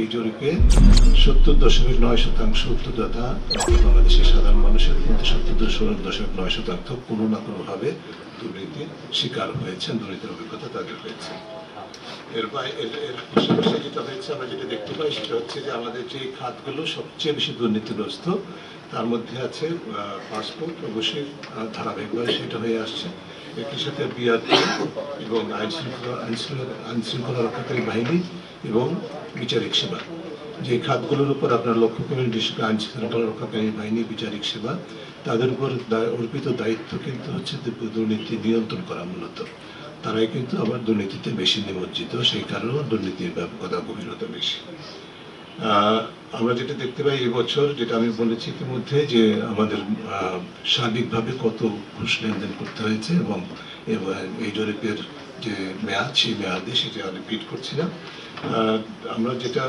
এই জরিপে সত্তর দশমিক নয় শতাংশ উত্তরদাতা বাংলাদেশের সাধারণ মানুষের মধ্যে সত্তর দশমিক দশমিক নয় শতাংশ কোনো না কোনোভাবে দুর্নীতির শিকার হয়েছেন, দুর্নীতির অভিজ্ঞতা তাদের হয়েছে। এর এর পাশাপাশি যেটা হয়েছে, আমরা যেটা দেখতে পাই সেটা হচ্ছে যে আমাদের যে খাতগুলো সবচেয়ে বেশি দুর্নীতিগ্রস্ত, তার মধ্যে আছে পাসপোর্ট অবশ্যই ধারাবাহিকভাবে সেটা হয়ে আসছে। একই সাথে বিআরটি এবং আইন শৃঙ্খলা আইন শৃঙ্খলা আইন শৃঙ্খলা রক্ষাকারী বাহিনী এবং বিচারিক সেবা। যে খাতগুলোর উপর আপনার লক্ষ্য করবেন, বিশেষ করে আইন শৃঙ্খলা রক্ষাকারী বাহিনী, বিচারিক সেবা, তাদের উপর অর্পিত দায়িত্ব কিন্তু হচ্ছে দুর্নীতি নিয়ন্ত্রণ করা মূলত। তারাই কিন্তু আবার দুর্নীতিতে বেশি নিমজ্জিত, সেই কারণেও দুর্নীতির ব্যাপকতা গভীরতা বেশি। আমরা যেটা দেখতে পাই এবছর যেটা আমি বলেছি ইতিমধ্যে, যে আমাদের সার্বিকভাবে কত ঘুষ লেনদেন করতে হয়েছে এবং এই জরিপের যে মেয়াদ, সেই মেয়াদে সেটা রিপিট করছিলাম। আমরা যেটা